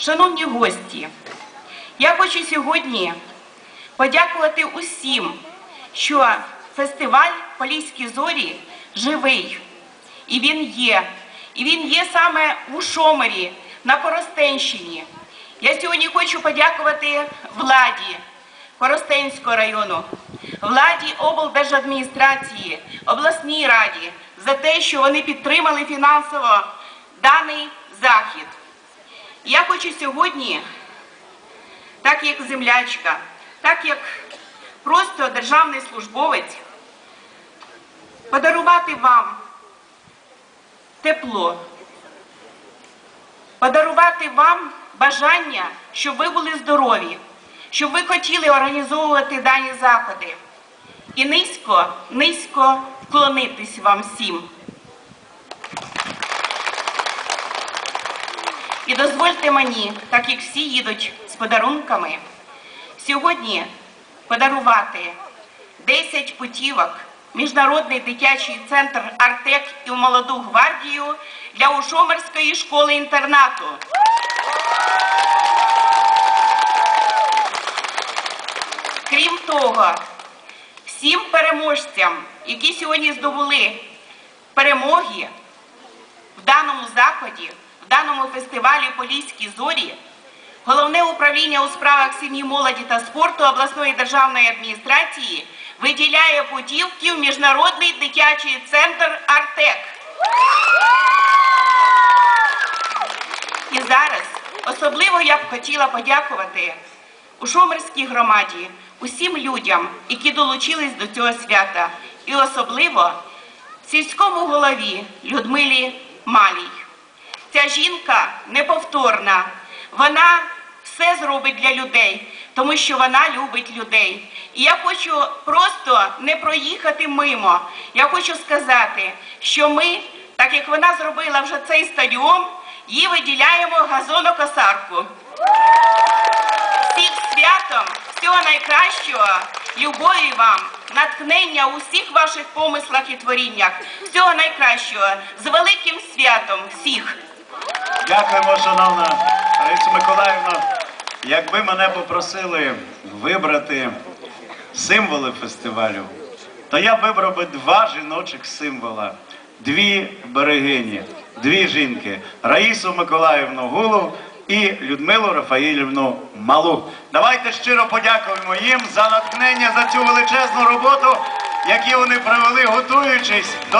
Шановні гості, я хочу сьогодні подякувати усім, що фестиваль Поліські зорі живий. І він є. І він є саме у Шомері на Коростенщині. Я сьогодні хочу подякувати владі Коростенського району, владі облдержадміністрації, обласній раді за те, що вони підтримали фінансово даний захід. Я хочу сьогодні, так як землячка, так як просто державний службовець, подарувати вам тепло, подарувати вам бажання, щоб ви були здорові, щоб ви хотіли організовувати дані заходи. І низько, низько вклонитись вам всім. І дозвольте мені, так як всі їдуть з подарунками, сьогодні подарувати 10 путівок Міжнародний дитячий центр Артек і молоду гвардію для Ушомерської школи-інтернату. Крім того, всім переможцям, які сьогодні здобули перемоги в даному заході, в даному фестивалі Поліські зорі, головне управління у справах сім'ї, молоді та спорту обласної державної адміністрації виділяє путівки в міжнародний дитячий центр Артек. І зараз особливо я б хотіла подякувати у Шомерській громаді усім людям, які долучились до цього свята, і особливо сільському голові Людмилі Малій. Ця жінка неповторна, вона все зробить для людей, тому що вона любить людей. І я хочу просто не проїхати мимо. Я хочу сказати, що ми, так як вона зробила вже цей стадіон, їй виділяємо газонокосарку. Всіх святом, всього найкращого, любові вам, натхнення у всіх ваших помислах і творіннях, всього найкращого, з великим святом всіх. Дякуємо, шановна Раїса Миколаївна. Якби мене попросили вибрати символи фестивалю, то я вибрав би два жіночих символа, дві берегині, дві жінки Раїсу Миколаївну Гулу і Людмилу Рафаїлівну Малу. Давайте щиро подякуємо їм за натхнення за цю величезну роботу, яку вони провели, готуючись до.